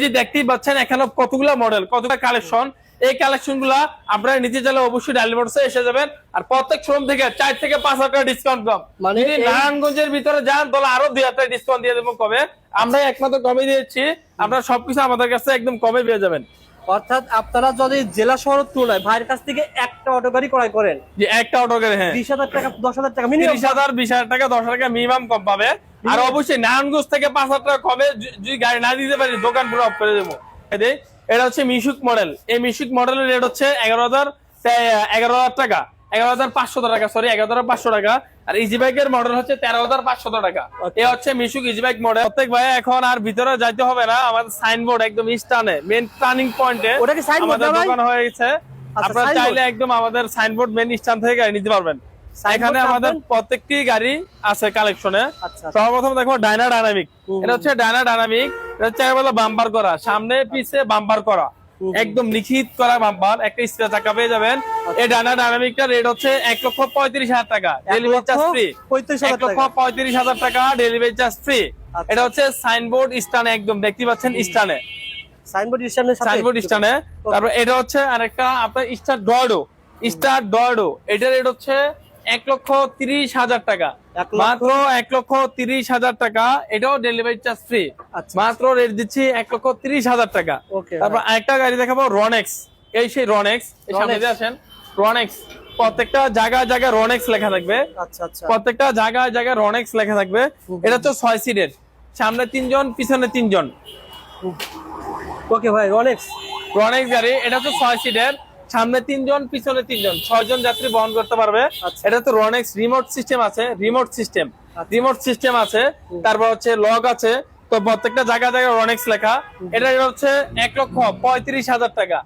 যে দেখতেই পাচ্ছেন এখানে কতগুলা মডেল কতগুলা কালেকশন এই কালেকশনগুলা আপনারা নিতে চাইলে অবশ্যই ডাইল এসে যাবেন। আর প্রত্যেক শোরুম থেকে চার থেকে পাঁচ হাজার টাকা ডিসকাউন্ট কম। মানে নারায়ণগঞ্জের ভিতরে যান তাহলে আরও দুই হাজার ডিসকাউন্ট দিয়ে দেবো কবে আমরা একমাত্র কমে দিয়েছি। আপনারা সবকিছু আমাদের কাছে একদম কমে পেয়ে যাবেন। অর্থাৎ আপনারা যদি জেলা শহরের তুলনায় ভাইয়ের কাছ থেকে একটা অটো গাড়ি ক্রয় করেন যে একটা অটো করে হ্যাঁ। বিশ হাজার টাকা দশ হাজার টাকা মিনিমাম তিরিশ হাজার বিশ হাজার টাকা দশ হাজার টাকা মিনিমাম কম পাবে। আর অবশ্যই নারায়ণগঞ্জ থেকে পাঁচ হাজার টাকা কমে যদি গাড়ি না দিতে পারি দোকান পুরো অফ করে দেবো। এটা হচ্ছে মিশুক মডেল এই মিশুক মডেলের রেট হচ্ছে এগারো হাজার এগারো হাজার টাকা। এগারো হাজার পাঁচশো টাকা সরি এগারো হাজার পাঁচশো টাকা। আর ইজি বাইকের মডেল হচ্ছে তেরো হাজার পাঁচশো টাকা। এ হচ্ছে মিশুক ইজি বাইক মডেল প্রত্যেক ভাই এখন আর ভিতরে যাইতে হবে না। আমাদের সাইনবোর্ড একদম স্টানে মেন টার্নিং পয়েন্টে ওটা কি signboard আমাদের দোকান হয়ে গেছে। আচ্ছা, আপনারা চাইলে একদম আমাদের সাইনবোর্ড মেন স্ট্যান্ড থেকে গাড়ি নিতে পারবেন। এখানে আমাদের প্রত্যেকটি গাড়ি আছে কালেকশনে আচ্ছা সর্বপ্রথম দেখো ডাইনা ডাইনামিক এটা হচ্ছে ডাইনা ডাইনামিক এটা হচ্ছে বাম্পার করা। সামনে পিছে বাম্পার করা। একদম লিখিত করা বাম্পার একটা স্পেস চাকা পেয়ে যাবেন। এই ডাইনা ডাইনামিকটা রেট হচ্ছে এক লক্ষ পঁয়ত্রিশ হাজার টাকা। ডেলিভারি চার্জ ফ্রি এক লক্ষ পঁয়ত্রিশ হাজার টাকা ডেলিভারি চার্জ ফ্রি আচ্ছা। এটা হচ্ছে সাইনবোর্ড স্টানে একদম। দেখতে পাচ্ছেন স্টানে সাইনবোর্ড সাথে? সাইনবোর্ড স্টানে তারপর এটা হচ্ছে আরেকটা আপনার স্টার ডর্ডো স্টার ডর্ডো এটার রেট হচ্ছে এক লক্ষ তিরিশ হাজার টাকা। মাত্র এক লক্ষ তিরিশ হাজার টাকা। এটাও ডেলিভারি চার্জ ফ্রি। মাত্র রেট দিচ্ছি এক লক্ষ তিরিশ হাজার টাকা। তারপর আরেকটা গাড়ি দেখাবো রনেক্স এই সেই রনেক্স সামনে রনেক্স। আসেন। রনেক্স প্রত্যেকটা জায়গায় জায়গায় রনেক্স লেখা থাকবে। আচ্ছা আচ্ছা। প্রত্যেকটা জায়গায় জায়গায় রনেক্স লেখা থাকবে। এটা হচ্ছে ছয় সিটের সামনে তিনজন পিছনে তিনজন। ওকে ভাই অনেক্স রনেক্স গাড়ি এটা হচ্ছে ছয় সিটের সামনে তিনজন পিছনে তিনজন। ছয়জন যাত্রী বহন করতে পারবে। আচ্ছা। এটা তো রনেক্স রিমোট সিস্টেম আছে রিমোট সিস্টেম রিমোট সিস্টেম আছে তারপর হচ্ছে লক আছে। তো প্রত্যেকটা জায়গা জায়গায় রনেক্স লেখা। এটা হচ্ছে এক লক্ষ পঁয়ত্রিশ হাজার টাকা।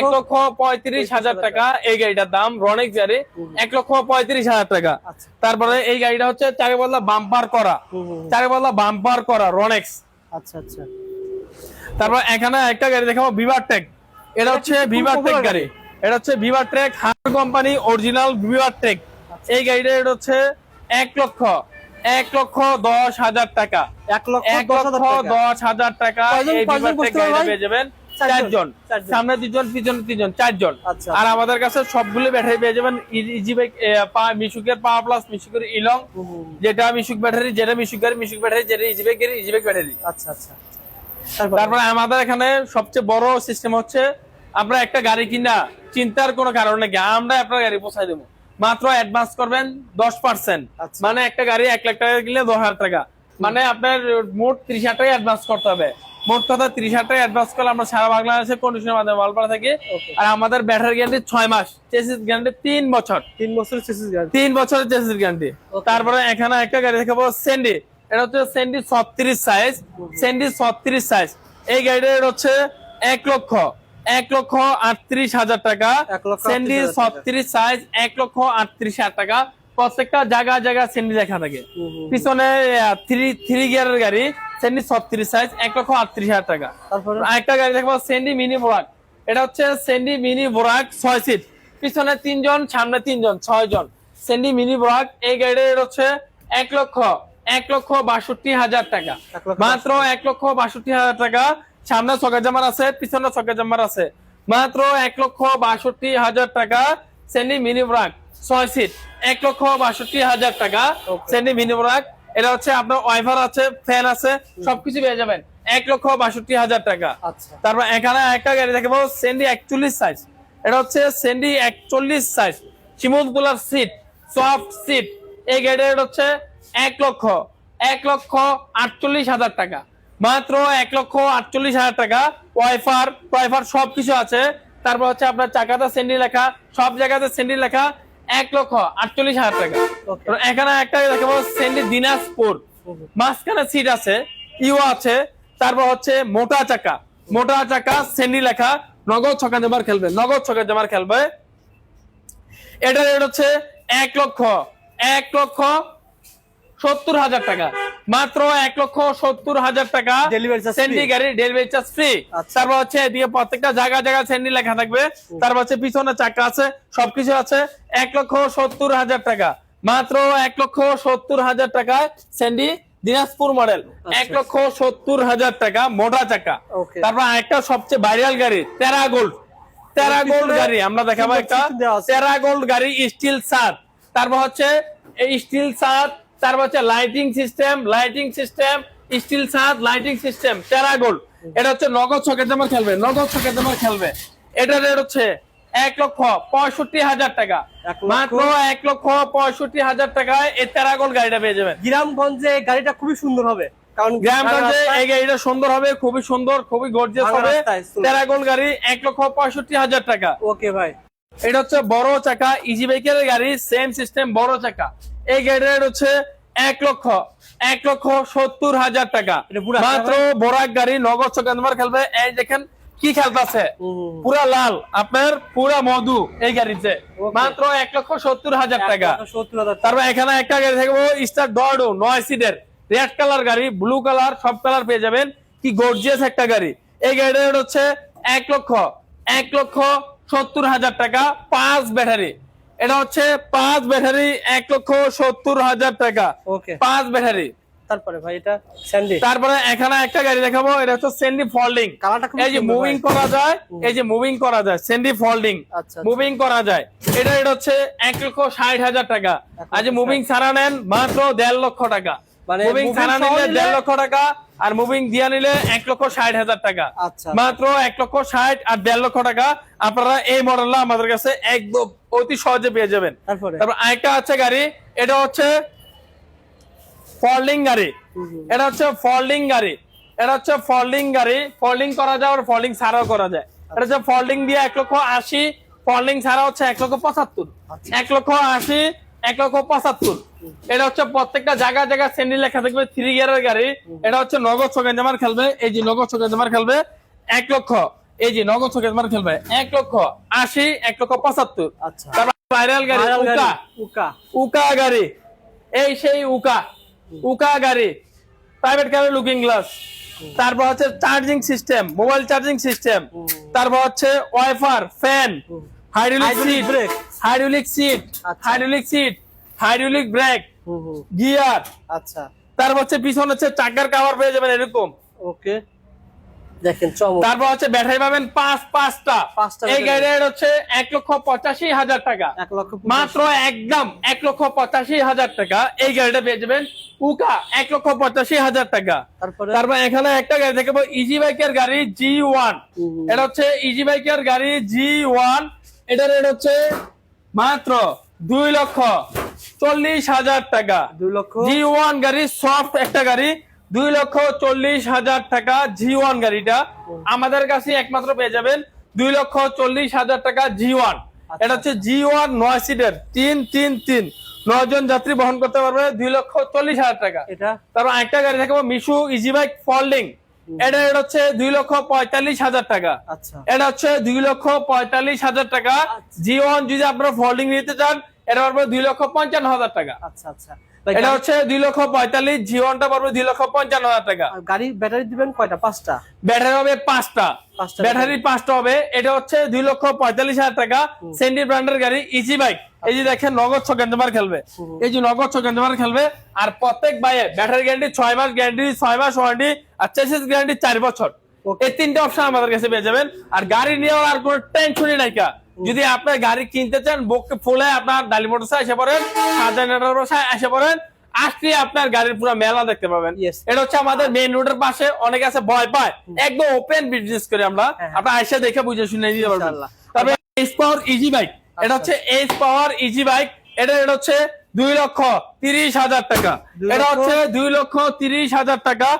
এক লক্ষ পঁয়ত্রিশ হাজার টাকা এই গাড়িটার দাম রনেক্স গাড়ি। এক লক্ষ পঁয়ত্রিশ হাজার টাকা। আচ্ছা। তারপরে এই গাড়িটা হচ্ছে চারে বললা বাম্পার করা। চারে বললা বাম্পার করা রনেক্স আচ্ছা আচ্ছা। তারপর এখানে একটা গাড়ি দেখাবো ভিভার টেক এটা হচ্ছে ভিভার টেক গাড়ি? এটা হচ্ছে ভিভার ট্রেক হার কোম্পানি অরিজিনাল ভিভার ট্রেক। এই গাড়িটা এটা হচ্ছে এক লক্ষ এক লক্ষ দশ হাজার টাকা। এক লক্ষ দশ হাজার টাকা? পেয়ে যাবেন। চারজন। সামনে দুজন পিছনে তিনজন চারজন। আচ্ছা। আর আমাদের কাছে সবগুলো ব্যাটারি পেয়ে যাবেন। ইজি বাইক মিশুকের পাওয়ার প্লাস মিশুকের ইলং। যেটা মিশুক ব্যাটারি যেটা মিশুক গাড়ি মিশুক ব্যাটারি যেটা easy bike easy bike battery. আচ্ছা আচ্ছা। তারপরে? আমাদের এখানে সবচেয়ে বড় সিস্টেম হচ্ছে আমরা একটা গাড়ি কিনা চিন্তার কোনো কারণ নাকি আমরা আপনার গাড়ি পৌঁছাই দেবো। মাত্র অ্যাডভান্স করবেন দশ পার্সেন্ট আচ্ছা। মানে একটা গাড়ি এক লাখ টাকা কিনলে দশ হাজার টাকা। মানে আপনার মোট ত্রিশ হাজার টাকা অ্যাডভান্স করতে হবে। মোট কথা ত্রিশ হাজার টাকা অ্যাডভান্স করলে আমরা সারা বাংলাদেশে কন্ডিশনের মাধ্যমে মালপাড়া থাকি আর আমাদের ব্যাটারি গ্যারান্টি ছয় মাস। চেসিস গ্যারান্টি তিন বছর। তিন বছরের সিসিস গাড়ি তিন বছরের চেসিস গ্যারান্টি তারপরে এখানে একটা গাড়ি দেখাবো সেন্ডি এটা হচ্ছে সেন্ডি ছত্রিশ সাইজ সেন্ডি ছত্রিশ সাইজ এই গাড়িটা এটা হচ্ছে এক লক্ষ। এক লক্ষ আটত্রিশ হাজার টাকা। এক লক্ষ সেন্ডি 38,000 টাকা। ছত্রিশ সাইজ এক লক্ষ আটত্রিশ হাজার টাকা। প্রত্যেকটা জায়গা জায়গা সেন্ডি লেখা থাকে। পিছনে থ্রি থ্রি গিয়ারের গাড়ি সেন্ডি ছত্রিশ সাইজ এক লক্ষ আটত্রিশ হাজার টাকা। তারপরে? আরেকটা গাড়ি দেখব সেন্ডি মিনি বোরাক এটা হচ্ছে সেন্ডি মিনি বোরাক ছয় সিট পিছনে তিনজন সামনে তিনজন ছয় জন। সেন্ডি মিনি বোরাক এই গাড়ির হচ্ছে এক লক্ষ এক লক্ষ বাষট্টি হাজার টাকা। মাত্র এক লক্ষ বাষট্টি হাজার টাকা। সামনে ছকা জামার আছে পিছনে ছকা জামার আছে। মাত্র এক লক্ষ বাষট্টি হাজার টাকা সেন্ডি মিনি বোরাক ছয় সিট এক লক্ষ বাষট্টি হাজার টাকা. সেন্ডি মিনি বোরাক এটা হচ্ছে আপনার ওয়াইফার আছে ফ্যান আছে সবকিছু পেয়ে যাবেন। এক লক্ষ বাষট্টি হাজার টাকা। আচ্ছা। তারপর এখানে একটা গাড়ি দেখাবো সেন্ডি একচল্লিশ সাইজ এটা হচ্ছে সেন্ডি একচল্লিশ সাইজ চিমুদগুলার সিট সফট সিট এই এটা হচ্ছে এক লক্ষ এক লক্ষ আটচল্লিশ হাজার টাকা। মাত্র এক লক্ষ আটচল্লিশ হাজার টাকা। ওয়াইফার ওয়াইফার সবকিছু আছে। তারপর হচ্ছে আপনার চাকাতে সেন্ডি লেখা সব জায়গাতে সেন্ডি লেখা এক লক্ষ আটচল্লিশ হাজার টাকা। এখানে একটা দেখাবো সেন্ডি দিনাজপুর। মাঝখানে সিট আছে ইউ আছে তারপর হচ্ছে মোটা চাকা। মোটা চাকা সেন্ডি লেখা নগদ ছকা জমার খেলবে নগদ ছকা জমার খেলবে। এটা রেট হচ্ছে এক লক্ষ এক লক্ষ সত্তর হাজার টাকা। মাত্র এক লক্ষ সত্তর হাজার টাকা সেন্ডি গাড়ি ডেলিভারি চার্জ ফ্রি আচ্ছা। তারপর হচ্ছে এদিকে প্রত্যেকটা জায়গা জায়গা সেন্ডি লেখা থাকবে। তারপর হচ্ছে পিছনে চাকা আছে সবকিছু আছে। এক লক্ষ সত্তর হাজার টাকা। মাত্র এক লক্ষ সত্তর হাজার টাকায় সেন্ডি দিনাজপুর মডেল এক লক্ষ সত্তর হাজার টাকা মোটা চাকা। তারপর একটা সবচেয়ে ভাইরাল গাড়ি তেরা গোল্ড তেরা গোল্ড গাড়ি আমরা দেখাবো একটা। তেরা গোল্ড গাড়ি স্টিল সাত তারপর হচ্ছে এই স্টিল সাত তারপর হচ্ছে lighting system lighting system steel সাত লাইটিং সিস্টেম গোল্ড এটা হচ্ছে নগদ ছকের দামে খেলবে নগদ ছকের দামে খেলবে। এটা রেট হচ্ছে এক লক্ষ পঁয়ষট্টি হাজার টাকা। মাত্র এক লক্ষ পঁয়ষট্টি হাজার টাকায় এই তেরা গোল্ড গাড়িটা পেয়ে যাবেন। গ্রামগঞ্জে গাড়িটা খুবই সুন্দর হবে কারণ গ্রামগঞ্জে এই গাড়িটা সুন্দর হবে খুবই সুন্দর খুবই গর্জিয়াস হবে। গোল্ড গাড়ি এক লক্ষ পঁয়ষট্টি হাজার টাকা। ওকে ভাই। এটা হচ্ছে বড় চাকা ইজি বাইকের গাড়ি সেম সিস্টেম বড় চাকা। এই গাড়ির রেট হচ্ছে এক লক্ষ এক লক্ষ সত্তর হাজার টাকা। মাত্র বড়াক গাড়ি নগদ চোখে খেলবে। এই দেখেন কি খেলতেছে। পুরা লাল আপনার পুরা মধু এই গাড়িতে। মাত্র এক লক্ষ সত্তর হাজার টাকা। তারপর এখানে একটা গাড়ি থাকব স্টার ডর্ডো নয় সিটের রেড কালার গাড়ি ব্লু কালার সব কালার পেয়ে যাবেন। কি গর্জিয়াস একটা গাড়ি। এই গাড়িটা রেট হচ্ছে এক লক্ষ এক লক্ষ সত্তর হাজার টাকা পাঁচ ব্যাটারি। এটা হচ্ছে পাঁচ ব্যাটারি এক লক্ষ সত্তর হাজার টাকা। পাঁচ ব্যাটারি। তারপরে ভাই এটা স্যান্ডি তারপরে এখানে একটা গাড়ি দেখাবো এটা হচ্ছে সেন্ডি ফোল্ডিং কালারটা এই যে মুভিং করা যায় এই যে মুভিং করা যায় সেন্ডি ফোল্ডিং মুভিং করা যায়। এটা এটা হচ্ছে এক লক্ষ ষাট হাজার টাকা। আজ মুভিং ছাড়া নেন মাত্র দেড় লক্ষ টাকা। মানে মুভিং moving ছাড়া নিলে- দেড় লক্ষ টাকা। আর মুভিং দিয়ে নিলে এক লক্ষ ষাট হাজার টাকা। আচ্ছা। মাত্র এক লক্ষ ষাট আর দেড় লক্ষ টাকা আপনারা এই মডেলটা আমাদের কাছে একদম অতি সহজে পেয়ে যাবেন। তারপর? আরেকটা আছে গাড়ি এটা হচ্ছে ফল্ডিং গাড়ি। এটা হচ্ছে ফল্ডিং গাড়ি। এটা হচ্ছে ফল্ডিং গাড়ি। ফল্ডিং করা যায় আর ফল্ডিং ছাড়াও করা যায়। এটা হচ্ছে ফল্ডিং দিয়ে এক লক্ষ আশি ফল্ডিং ছাড়া হচ্ছে এক লক্ষ পঁচাত্তর। আচ্ছা। এক লক্ষ আশি এক লক্ষ পঁচাত্তর। এটা হচ্ছে প্রত্যেকটা জায়গা জায়গা শ্রেণি লেখা থাকবে থ্রি গিয়ারের গাড়ি। এটা হচ্ছে নগদ চোখে জামার খেলবে এই যে নগদ চোখে জামার খেলবে এক লক্ষ। এই যে নগদ চোখে জামার খেলবে এক লক্ষ আশি এক লক্ষ পঁচাত্তর। আচ্ছা। ভাইরাল গাড়ি উকা। উকা। উকা গাড়ি। এই সেই উকা উকা গাড়ি। প্রাইভেট কারের লুকিং গ্লাস তারপর হচ্ছে charging system mobile charging system তারপর হচ্ছে wiper fan hydraulic seat. Hydraulic seat আচ্ছা। Hydraulic seat hydraulic brake gear. আচ্ছা। তারপর হচ্ছে পিছনে হচ্ছে চাকার কাভার পেয়ে যাবেন এরকম। ওকে। দেখেন তারপর হচ্ছে ব্যাটারি পাবেন পাঁচ পাঁচটা। পাঁচটা এই গাড়ির হচ্ছে এক লক্ষ পঁচাশি হাজার টাকা। মাত্র একদম এক লক্ষ পঁচাশি হাজার টাকা। এই গাড়িটা পেয়ে যাবেন উকা এক লক্ষ পঁচাশি হাজার টাকা। তারপরে? তারপর এখানে একটা গাড়ি দেখাবো ইজি বাইকের গাড়ি জি ওয়ান এটা হচ্ছে ইজি বাইকের গাড়ি জি ওয়ান এটার রেট হচ্ছে মাত্র দুই লক্ষ। চল্লিশ হাজার টাকা। দুই লক্ষ। জি ওয়ান গাড়ি সফট একটা গাড়ি। দুই লক্ষ চল্লিশ হাজার টাকা জি ওয়ান গাড়িটা। আমাদের কাছে একমাত্র পেয়ে যাবেন দুই লক্ষ চল্লিশ হাজার টাকা জি ওয়ান এটা হচ্ছে জি ওয়ান নয় সিটের তিন তিন তিন। নয় জন যাত্রী বহন করতে পারবে দুই লক্ষ চল্লিশ হাজার টাকা। এটা? তারপর একটা গাড়ি থাকবে মিশু ইজি বাইক ফল্ডিং এটা এটা হচ্ছে দুই লক্ষ পঁয়তাল্লিশ হাজার টাকা। আচ্ছা। এটা হচ্ছে দুই লক্ষ পঁয়তাল্লিশ হাজার টাকা। জি ওয়ান যদি আপনারা ফল্ডিং নিতে চান এটা পারবে দুই লক্ষ পঞ্চান্ন হাজার টাকা। আচ্ছা আচ্ছা। এটা হচ্ছে দুই লক্ষ পঁয়তাল্লিশ দুই লক্ষ পঞ্চান্ন হাজার টাকা। আর গাড়ি ব্যাটারি দিবেন কয়টা? পাঁচটা? ব্যাটারি হবে পাঁচটা। ব্যাটারি। পাঁচটা হবে এটা হচ্ছে দুই লক্ষ পঁয়তাল্লিশ হাজার টাকা। সেন্ডি ব্র্যান্ডের গাড়ি ইজি বাইক এই যে দেখেন নগদ খেলবে। এই যে নগদ খেলবে আর প্রত্যেক বাইয়ে ব্যাটারি গ্যারান্টি ছয় মাস গ্যারান্টি ছয় মাস ওয়ারেন্টি আর চেসিস গ্যারান্টি চার বছর। এই তিনটে অপশন আমাদের কাছে পেয়ে যাবেন। আর গাড়ি নিয়ে আর কোনো টেনশনই নাই কা। যদি আপনার গাড়ি কিনতে চান বুক ফুলে আপনার ডালি মোটরসে এসে পড়েন সাজানের বসায় এসে পড়েন আজকে আপনার গাড়ির পুরো মেলা দেখতে পাবেন। এটা হচ্ছে আমাদের মেইন রোডের পাশে অনেক আছে ভয় পায়। একদম ওপেন বিজনেস করি আমরা। হ্যাঁ। আপনার আইসা দেখে বুঝে শুনে নিতে পারবেন। তবে এস পাওয়ার ইজি বাইক এটা আচ্ছা। হচ্ছে এস পাওয়ার ইজি বাইক এটা এটা হচ্ছে দুই লক্ষ তিরিশ হাজার টাকা। এটা হচ্ছে দুই লক্ষ তিরিশ হাজার টাকা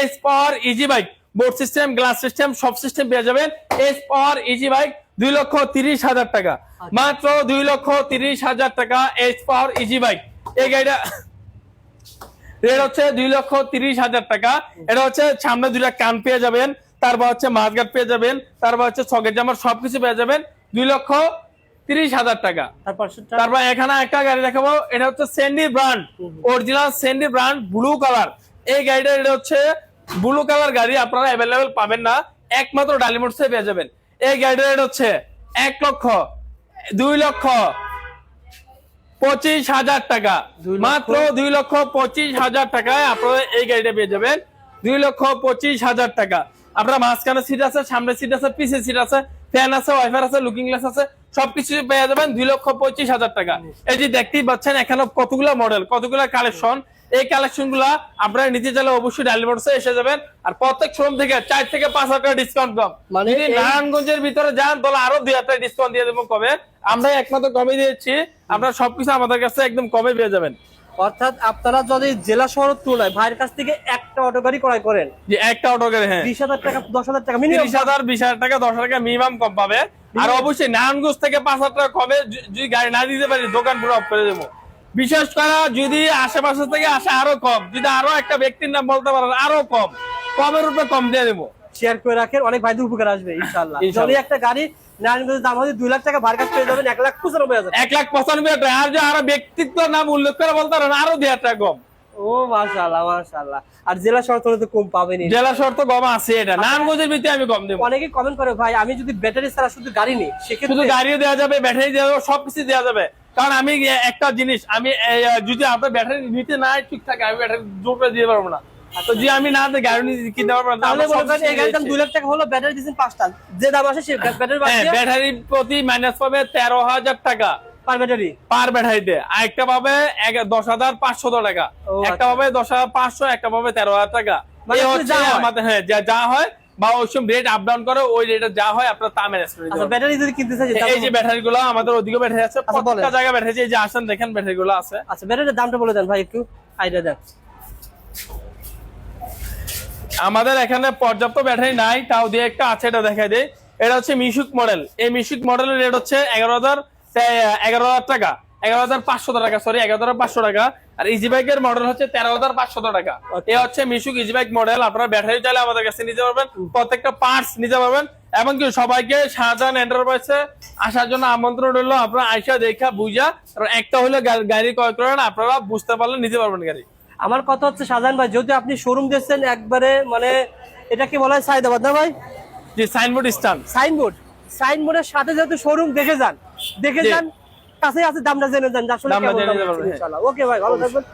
S power easy bike board system glass system সব সিস্টেম পেয়ে যাবেন। এস পাওয়ার ইজি বাইক দুই লক্ষ তিরিশ হাজার টাকা। আচ্ছা। মাত্র দুই লক্ষ তিরিশ হাজার টাকা এস পাওয়ার ইজি বাইক এই গাড়িটা রেট হচ্ছে দুই লক্ষ তিরিশ হাজার টাকা। এটা হচ্ছে সামনে দুইটা কান পেয়ে যাবেন তারপর হচ্ছে পেয়ে যাবেন তারপর হচ্ছে ছকের জামার সবকিছু পেয়ে যাবেন দুই লক্ষ তিরিশ হাজার টাকা। তারপর তারপর এখানে একটা গাড়ি দেখাবো এটা হচ্ছে Sandy brand original Sandy brand blue colour এই গাড়িটা এটা হচ্ছে ব্লু কালার গাড়ি আপনারা অ্যাভেলেবেল পাবেন না। একমাত্র ডালিমোটসে পেয়ে যাবেন। এই গাড়িটা এটা হচ্ছে এক লক্ষ দুই লক্ষ পঁচিশ হাজার টাকা। মাত্র দুই লক্ষ পঁচিশ হাজার টাকায় আপনারা এই গাড়িটা পেয়ে যাবেন। দুই লক্ষ পঁচিশ হাজার টাকা। আপনার মাঝখানে সিট আছে সামনে সিট আছে পিছে সিট আছে ফ্যান আছে ওয়াইফার আছে লুকিং গ্লাস আছে সবকিছু পেয়ে যাবেন দুই লক্ষ পঁচিশ হাজার টাকা। এই যে দেখতেই পাচ্ছেন এখানে কতগুলো মডেল কতগুলো কালেকশন এই কালেকশনগুলা আপনারা নিতে চাইলে অবশ্যই ডালিমোটসে এসে যাবেন। আর প্রত্যেক শোরুম থেকে চার থেকে পাঁচ হাজার টাকা ডিসকাউন্ট কম মানে নারায়ণগঞ্জের ভিতরে যান তাহলে আরও দুই হাজার টাকা ডিসকাউন্ট দিয়ে দেবো কবে। আমরা একমাত্র কমে দিয়েছি। আপনারা সবকিছু আমাদের কাছে একদম কমে পেয়ে যাবেন। অর্থাৎ আপনারা যদি জেলা শহরের তুলনায় ভাইয়ের কাছ থেকে একটা অটো গাড়ি ক্রয় করেন যে একটা অটো করে হ্যাঁ। বিশ হাজার টাকা দশ হাজার টাকা মিনিমাম তিরিশ হাজার বিশ হাজার টাকা দশ হাজার টাকা মিনিমাম কম পাবে। আর অবশ্যই নারায়ণগঞ্জ থেকে পাঁচ হাজার টাকা কমে যদি গাড়ি না দিতে পারি দোকান পুরো অফ করে দেবো। বিশেষ করে যদি আশেপাশে থেকে আসে আরও কম যদি আরও একটা ব্যক্তির নাম বলতে পারেন আরও কম কমের উপরে কম দিয়ে দেবো। শেয়ার করে রাখেন অনেক ভাইদের উপকার আসবে ইনশাল্লাহ। যদি একটা গাড়ি নারায়ণগঞ্জের দাম হচ্ছে দুই লাখ টাকা ভাইয়ের কাছ পেয়ে যাবেন এক লাখ পঁচানব্বই হাজার এক লাখ পঁচানব্বই হাজার আর যে আরও ব্যক্তিত্ব নাম উল্লেখ করে বলতে পারেন আরও দুই হাজার টাকা কম। ও মাশাআল্লাহ মাশাআল্লাহ। আর জেলা তুলনায় তো কম পাবেনি জেলা শর্ত কম আছে এটা। নারায়ণগঞ্জের ভিতরে আমি কম দেবো। অনেকে কমেন্ট করে ভাই আমি যদি ব্যাটারি ছাড়া শুধু গাড়ি নিই শুধু গাড়িও দেওয়া যাবে ব্যাটারি দেওয়া যাবে সবকিছু দেওয়া যাবে। কারণ আমি একটা জিনিস আমি যদি আপনার ব্যাটারি নিতে না ঠিক থাকে আমি ব্যাটারি জোর করে দিতে পারব না। তো যে আমি না গাড়ি কিনতে পারব না তাহলে আমরা বলবেন সবকিছু এই গাড়ির দাম দিয়েছি। লাখ টাকা হলো ব্যাটারি দিচ্ছেন পাঁচটা যে দাম আসে সে ব্যাটারি ব্যাটারি প্রতি মাইনাস পাবে তেরো হাজার টাকা। পার ব্যাটারি পার ব্যাটারিতে আর একটা পাবে টাকা। একটা। পাবে দশ হাজার পাঁচশো একটা পাবে তেরো হাজার টাকা। মানে যা আমাদের হ্যাঁ যা যা হয় বা ওই সময় রেট আপ ডাউন করে ওই রেটে যা হয় আপনার তা ম্যানেজ করে আচ্ছা ব্যাটারি যদি কিনতে চাই এই যে ব্যাটারি গুলো আমাদের ওদিকে ব্যাটারি আছে আচ্ছা, প্রত্যেকটা জায়গায় ব্যাটারি এই যে আসেন দেখেন ব্যাটারি গুলো আছে। আচ্ছা ব্যাটারির দামটা বলে দেন ভাই একটু আইডিয়া দেন। আমাদের এখানে পর্যাপ্ত ব্যাটারি নাই তাও দিয়ে একটা আছে এটা দেখাই দেয় এটা হচ্ছে মিশুক মডেল এই মিশুক মডেলের রেট হচ্ছে এগারো হাজার এগারো হাজার টাকা। এগারো হাজার পাঁচশো টাকা সরি এগারো হাজার পাঁচশো টাকা। আর ইজি বাইকের মডেল হচ্ছে তেরো হাজার পাঁচশো টাকা। আচ্ছা। এ হচ্ছে মিশুক ইজি বাইক মডেল আপনারা ব্যাটারি চাইলে আমাদের কাছে নিতে পারবেন প্রত্যেকটা পার্টস নিতে পারবেন এমনকি সবাইকে শাহজাহান এন্টারপ্রাইজে আসার জন্য আমন্ত্রণ রইল আপনারা আইসা দেখা বুঝা একটা হলে গাড়ি ক্রয় করেন আপনারা বুঝতে পারলে নিতে পারবেন গাড়ি। আমার কথা হচ্ছে শাহজাহান ভাই যদি আপনি শোরুম দিচ্ছেন একবারে মানে এটা কি বলা হয় সাইদাবাদ না ভাই? যে সাইনবোর্ড স্ট্যান্ড সাইনবোর্ড সাইনবোর্ডের সাথে যেহেতু শোরুম দেখে যান। দেখে যান কাছে আছে দামটা জেনে যান আসলে দামটা জেনে। ইনশাআল্লাহ ওকে ভাই ভালো থাকবেন